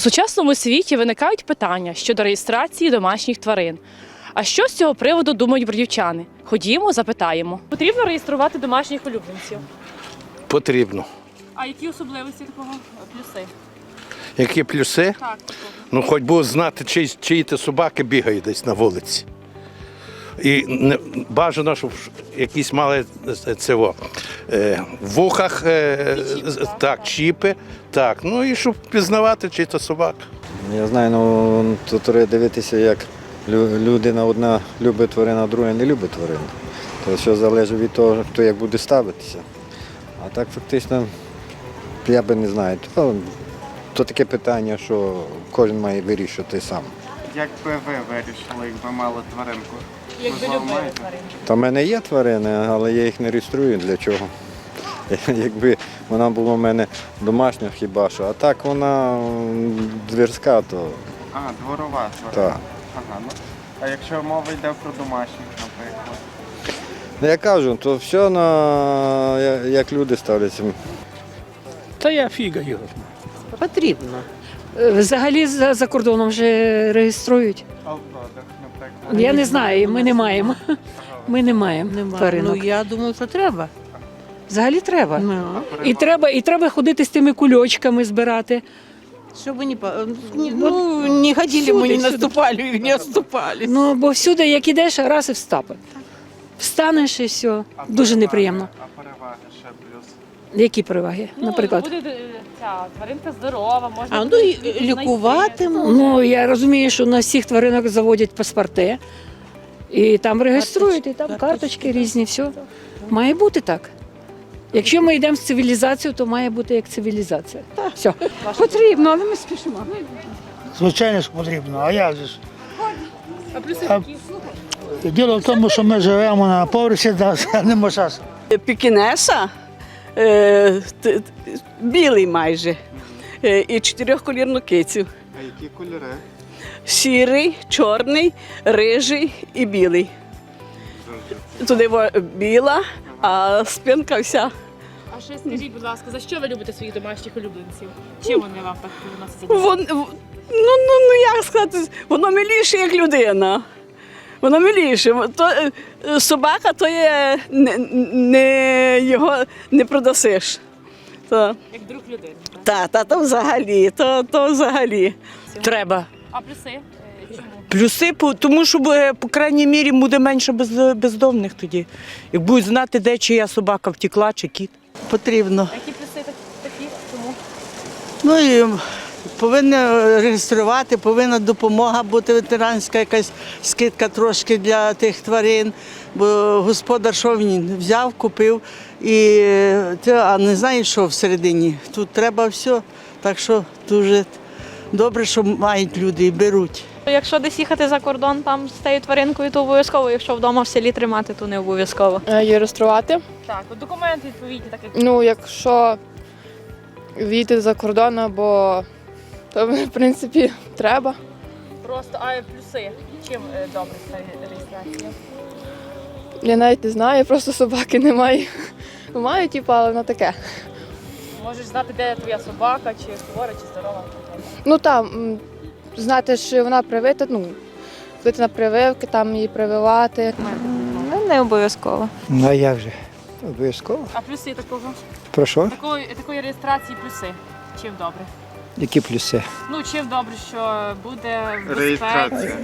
У сучасному світі виникають питання щодо реєстрації домашніх тварин. А що з цього приводу думають бродівчани? Ходімо, запитаємо. Потрібно реєструвати домашніх улюбленців. Потрібно. А які особливості такого плюси? Які плюси? Так, Ну, хоч би знати, чиї, чиї ти собаки бігають десь на вулиці. І бажано, щоб якісь мали е, цього, е, в вухах е, так, чіпи. Так, ну і щоб пізнавати, чи то собака. Я знаю, ну тут треба дивитися, як людина одна любить тварину, а друга не любить тварину. То все залежить від того, хто як буде ставитися. А так фактично, я би не знаю. То, то таке питання, що кожен має вирішити сам. Як би ви вирішили, якби мали тваринку? Якби любили тварин. Та в мене є тварини, але я їх не реєструю. Для чого? Якби вона була в мене домашня хіба що, а так вона м, двірська, то А, дворова тварина. так. Ага, ну. А якщо мова йде про домашніх, наприклад? Ну, я кажу, то все на я- як люди ставляться. Та я фіга його. Потрібно. Е, Взагалі за, за кордоном вже реєструють. А. Я не знаю, ми не маємо. Ми не маємо Нема. тваринок. Ну я думаю, що треба. Взагалі треба. Ну, І треба, і треба ходити з тими кульочками збирати. чтобы не, не- ну, не ходили Всюди, не наступали, не отступали. Ну бо всюди, як ідеш, раз і встапи. Встанеш і все. Дуже неприємно. Переваги плюс. Які переваги? Наприклад. Ну, буде е, ця тваринка здорова, можна А, ну і лікувати можна. Ну я розумію, що на всіх тваринок заводять паспорти. І там реєструють, і там Карточки, карточки різні, все. Має бути так. Якщо ми йдемо в цивілізацію, то має бути як цивілізація. Все. Потрібно, але ми спішимо. Звичайно, що потрібно, а же ж? А плюси А- які? Діло в тому, що ми живемо на поверсі, да, нема часу. Пікінеса е, т- т- білий майже. Е, і чотирьохколірну кицю. А які кольори? Сірий, чорний, рижий і білий. Туди во- біла, а спинка вся. А ще скажіть, будь ласка, за що ви любите своїх домашніх улюбленців? Чим вони вам так приносять? задоволення? Вон, в- ну, ну, ну як сказати, воно миліше, як людина. Воно миліше. То, е, е, собака то є не, не його не продасиш. То, Як друг людини. так? та, та, то взагалі, то, то взагалі. Треба. А плюси? Е, Чому? Плюси, тому що по крайній мірі буде менше без, бездомних тоді. Як будуть знати, де чия собака втекла чи кіт. Потрібно. Які плюси так- такі? Чому? Ну і повинні реєструвати, повинна допомога бути ветеранська, якась скидка трошки для тих тварин. Бо господар що він взяв, купив і а не знає, що всередині. Тут треба все. Так що дуже добре, що мають люди і беруть. Якщо десь їхати за кордон там з тією тваринкою, то обов'язково. Якщо вдома в селі тримати, то не обов'язково. Її реєструвати. Так, от документи відповідні, так як Ну, якщо війти за кордон, або то в принципі треба. просто, а плюси. Чим е, добре ця реєстрація? Я навіть не знаю, просто собаки немає. Маю, типу, але на таке. Можеш знати, де твоя собака, чи хвора, чи здорова. Ну там знати, що вона привита, ну, бути на прививки, там її прививати. Ну, не обов'язково. Ну а як же? Обов'язково. А плюси такого? Про що? Такої, такої реєстрації плюси. Чим добре? Які плюси? Ну, чим добре, що буде в безпеці. Реєстрація.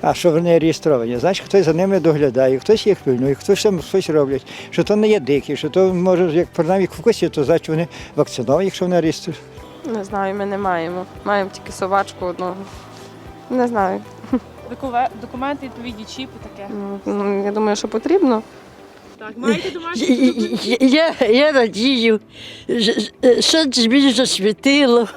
А що вони реєстровані? Значить, хтось за ними доглядає, хтось їх пильнує, хтось там щось роблять, що то не є дикі, що то може, як принаймні в кості, то значить вони вакциновані, якщо вони реєструють. Не знаю, ми не маємо. Маємо тільки собачку одного. Не знаю. Докуве- Документи, відповідні, чіпи таке. Ну, я думаю, що потрібно. Так, маєте домашні? Я, я радію, що більше засвітило,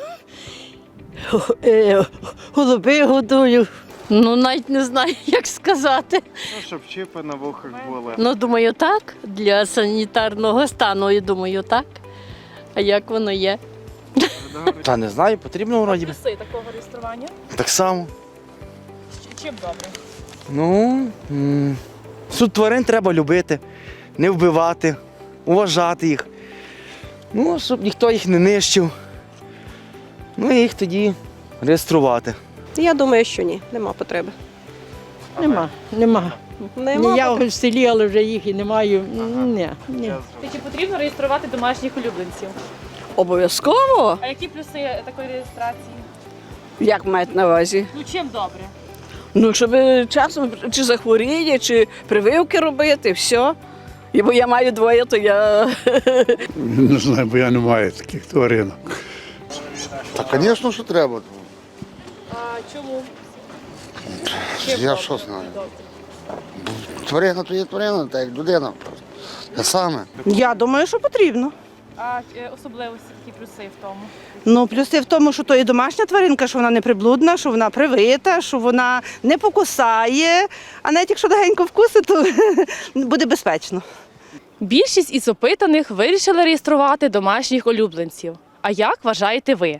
голуби годую. Ну, навіть не знаю, як сказати. Ну, щоб чіпи на вухах були. Ну, думаю, так. Для санітарного стану, я думаю, так. А як воно є? Та не знаю, потрібно вроді. би. Плюси такого реєстрування. Так само. Ч- Чим добре? Ну, м, суд тварин треба любити, не вбивати, уважати їх. Ну, щоб ніхто їх не нищив. Ну і їх тоді Реєструвати. Я думаю, що ні, нема потреби. Нема, нема. Нема Я потреби. в селі, але вже їх і не маю. Ні, ні. Чи потрібно реєструвати домашніх улюбленців? Обов'язково? А які плюси такої реєстрації? Як мають на увазі? Ну чим добре? Ну, щоб часом чи захворіє, чи прививки робити, все. І бо я маю двоє, то я Не знаю, бо я не маю таких тваринок. Та, звісно, що треба. А чому? Я що знаю. Тварина то є тварина, так як людина. Те саме. Я думаю, що потрібно. А е, особливості, які плюси в тому? Ну, плюси в тому, що то і домашня тваринка, що вона не приблудна, що вона привита, що вона не покусає, а навіть якщо легенько вкусить, то буде безпечно. Більшість із опитаних вирішили реєструвати домашніх улюбленців. А як вважаєте ви?